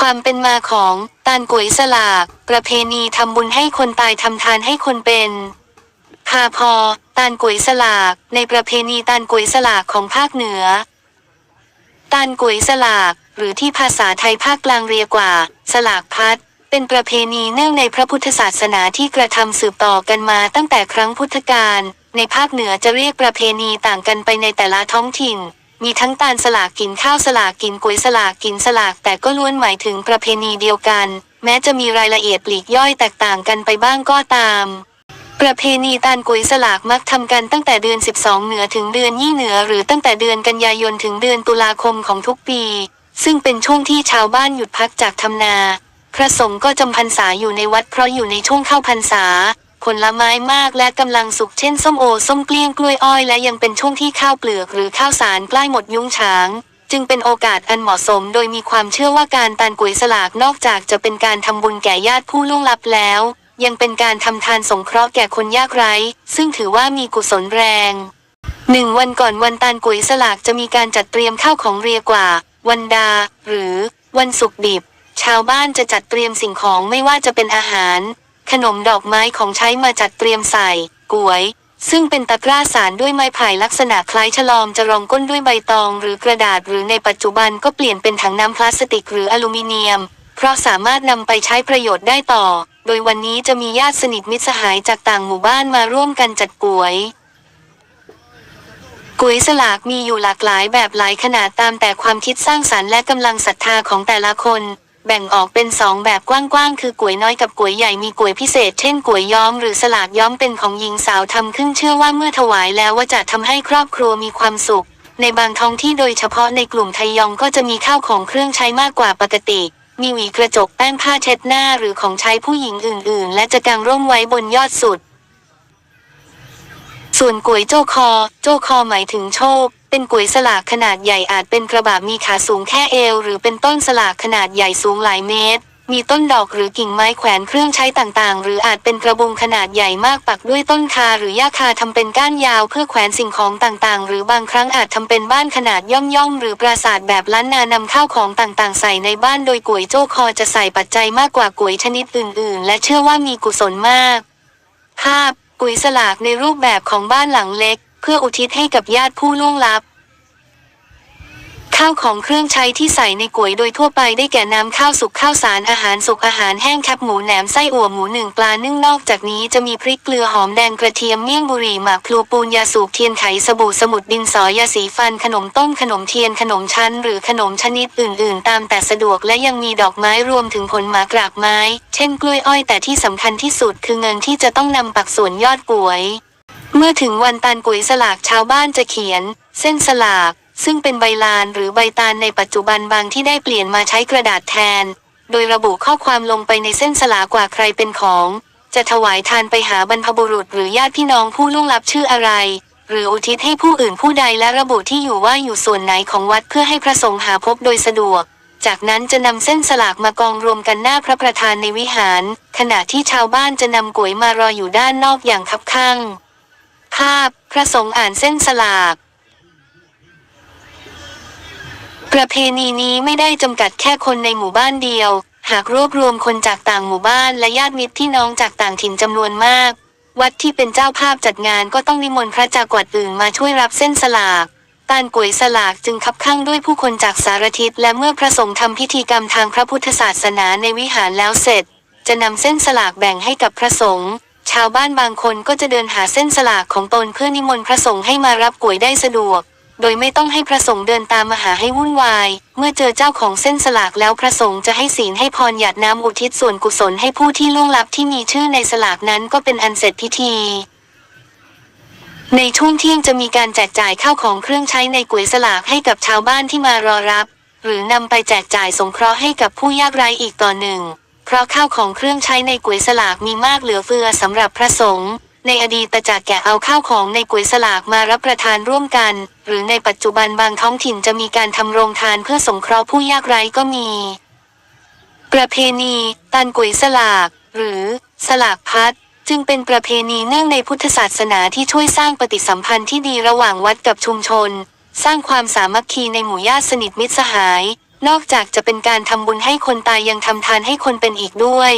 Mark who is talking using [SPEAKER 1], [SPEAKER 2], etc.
[SPEAKER 1] ความเป็นมาของตานก๋วยสลาก ประเพณีทำบุญให้คนตายทำทานให้คนเป็นพาพอตานก๋วยสลาก ในประเพณีตานก๋วยสลากของภาคเหนือ ตานก๋วยสลาก หรือที่ภาษาไทยภาคกลางเรียกว่า สลากพัดเป็นประเพณีเนื่องในพระพุทธศาสนาที่กระทำสืบต่อกันมาตั้งแต่ครั้งพุทธกาลในภาคเหนือจะเรียกประเพณีต่างกันไปในแต่ละท้องถิ่น มีทั้งตาลสลากกินข้าวสลากกินก๋วยสลากกินสลาก แต่ก็ล้วนหมายถึงประเพณีเดียวกัน แม้จะมีรายละเอียดปลีกย่อยแตกต่างกันไปบ้างก็ตาม ประเพณีตาลกุยสลากมักทำกันตั้งแต่เดือน 12 เหนือถึงเดือนยี่เหนือ หรือตั้งแต่เดือนกันยายนถึงเดือนตุลาคมของทุกปี ซึ่งเป็นช่วงที่ชาวบ้านหยุดพักจากทำนา พระสงฆ์ก็จำพรรษาอยู่ในวัดเพราะอยู่ในช่วงเข้าพรรษา ผลไม้มากและกำลังสุกเช่นส้มโอ ส้มเกลี้ยงกล้วยอ้อยและยังเป็นช่วงที่ข้าวเปลือกหรือข้าวสารใกล้หมดยุ้งฉาง จึงเป็นโอกาสอันเหมาะสม โดยมีความเชื่อว่าการตานกุยสลากนอกจากจะเป็นการทำบุญแก่ญาติผู้ล่วงลับแล้ว ยังเป็นการทำทานสงเคราะห์แก่คนยากไร้ ซึ่งถือว่ามีกุศลแรงหนึ่งวันก่อนวันตานกุยสลากจะมีการจัดเตรียมข้าวของเรียกว่า วันดา หรือ วันสุกดิบ ชาวบ้านจะจัดเตรียมสิ่งของไม่ว่าจะเป็นอาหาร ขนมดอกไม้ของใช้มาจัดเตรียมใส่กวย ซึ่งเป็นตะกร้าสารด้วยไม้ไผ่ลักษณะคล้ายฉลอมจะรองก้นด้วยใบตองหรือกระดาษหรือในปัจจุบันก็เปลี่ยนเป็นถังน้ำพลาสติกหรืออลูมิเนียม เพราะสามารถนำไปใช้ประโยชน์ได้ต่อ โดยวันนี้จะมีญาติสนิทมิตรสหายจากต่างหมู่บ้านมาร่วมกันจัดกวยก๋วยสลากมีอยู่หลากหลายแบบหลายขนาดตามแต่ความคิดสร้างสรรค์และกำลังศรัทธาของแต่ละคน แบ่งออกเป็นสองแบบกว้างๆ คือก๋วยน้อยกับก๋วยใหญ่มีก๋วยพิเศษ เช่นก๋วยย้อมหรือสลากย้อมเป็นของหญิงสาวทำขึ้นเชื่อว่าเมื่อถวายแล้วว่าจะทำให้ครอบครัวมีความสุข ในบางท้องที่โดยเฉพาะในกลุ่มไทยยองก็จะมีข้าวของเครื่องใช้มากกว่าปกติ มีหวีกระจกแป้งผ้าเช็ดหน้าหรือของใช้ผู้หญิงอื่นๆ และจะกางร่มไว้บนยอดสุด ส่วนก๋วยโจคอ โจคอหมายถึงโชค เป็นก๋วยสลากขนาดใหญ่อาจเป็นกระบะมีขาสูงแค่เอว หรือเป็นต้นสลากขนาดใหญ่สูงหลายเมตร มีต้นดอกหรือกิ่งไม้แขวนเครื่องใช้ต่างๆ หรืออาจเป็นกระบุงขนาดใหญ่มากปักด้วยต้นคาหรือหญ้าคาทำเป็นก้านยาวเพื่อแขวนสิ่งของต่างๆ หรือบางครั้งอาจทำเป็นบ้านขนาดย่อมๆหรือปราสาทแบบล้านนานำข้าวของต่างๆ ใส่ในบ้านโดยก๋วยโจ้คอจะใส่ปัจจัยมากกว่าก๋วยชนิดอื่น ๆ และเชื่อว่ามีกุศลมากภาพปุ๋ยสลากในรูปแบบของบ้านหลังเล็ก เพื่ออุทิศให้กับญาติผู้ล่วงลับ ข้าวของเครื่องใช้ที่ใส่ในก๋วยโดยทั่วไปได้แก่น้ำข้าวสุกข้าวสารอาหารสุกอาหารแห้งแคบหมูแหนมไส้อั่วหมูหนึ่งปลานึ่งนอกจากนี้จะมีพริกเกลือหอมแดงกระเทียมเมี่ยงบุรีหมากพลูปูนยาสูบเทียนไขสบู่สมุดดินสอยาสีฟันขนมต้มขนมเทียนขนมชั้น หรือขนมชนิดอื่น ๆ ตามแต่สะดวกและยังมีดอกไม้รวมถึงผลหมากรากไม้ เช่นกล้วยอ้อยแต่ที่สำคัญที่สุดคือเงินที่จะต้องนำปักส่วนยอดก๋วย เมื่อถึงวันตานก๋ยสลากชาวบ้านจะเขียน เส้นสลาก ซึ่งเป็นใบลานหรือใบตาลในปัจจุบันบางที่ได้เปลี่ยนมาใช้กระดาษแทน โดยระบุข้อความลงไปในเส้นสลากกว่าใครเป็นของ จะถวายทานไปหาบรรพบุรุษหรือญาติพี่น้องผู้ล่วงลับชื่ออะไร หรืออุทิศให้ผู้อื่นผู้ใดและระบุที่อยู่ว่าอยู่ส่วนไหนของวัดเพื่อให้พระสงฆ์หาพบโดยสะดวกจากนั้นจะนำเส้นสลากมากองรวมกันหน้าพระประธานในวิหาร ขณะที่ชาวบ้านจะนำก๋วยมารออยู่ด้านนอกอย่างคับข้าง ภาพ พระสงฆ์อ่านเส้นสลาก ประเพณีนี้ไม่ได้จำกัดแค่คนในหมู่บ้านเดียว หากรวบรวมคนจากต่างหมู่บ้านและญาติมิตรพี่น้องจากต่างถิ่นจำนวนมาก วัดที่เป็นเจ้าภาพจัดงานก็ต้องนิมนต์พระจากวัดอื่นมาช่วยรับเส้นสลากตานก๋วยสลากจึงคับข้างด้วยผู้คนจากสารทิศและเมื่อพระสงฆ์ทำพิธีกรรมทางพระพุทธศาสนาในวิหารแล้วเสร็จ จะนำเส้นสลากแบ่งให้กับพระสงฆ์ ชาวบ้านบางคนก็จะเดินหาเส้นสลากของตนเพื่อนิมนต์พระสงฆ์ให้มารับก๋วยได้สะดวก โดยไม่ต้องให้พระสงฆ์เดินตามมาหาให้วุ่นวาย เมื่อเจอเจ้าของเส้นสลากแล้วพระสงฆ์จะให้ศีลให้พรหยาดน้ำอุทิศส่วนกุศลให้ผู้ที่ล่วงลับที่มีชื่อในสลากนั้นก็เป็นอันเสร็จพิธีในช่วงเที่ยงจะมีการแจกจ่ายข้าวของเครื่องใช้ในก๋วยสลากให้กับชาวบ้านที่มารอรับ หรือนำไปแจกจ่ายสงเคราะห์ให้กับผู้ยากไร้อีกต่อหนึ่ง เพราะข้าวของเครื่องใช้ในก๋วยสลากมีมากเหลือเฟือสำหรับพระสงฆ์ในอดีตจากแกะเอาข้าวของในก๋วยสลากมารับประทานร่วมกัน หรือในปัจจุบันบางท้องถิ่นจะมีการทำโรงทานเพื่อสงเคราะห์ผู้ยากไร้ก็มี ประเพณีตันก๋วยสลาก หรือ สลากพัดจึงเป็นประเพณีเนื่องในพุทธศาสนาที่ช่วยสร้างปฏิสัมพันธ์ที่ดีระหว่างวัดกับชุมชน สร้างความสามัคคีในหมู่ญาติสนิทมิตรสหาย นอกจากจะเป็นการทำบุญให้คนตายยังทำทานให้คนเป็นอีกด้วย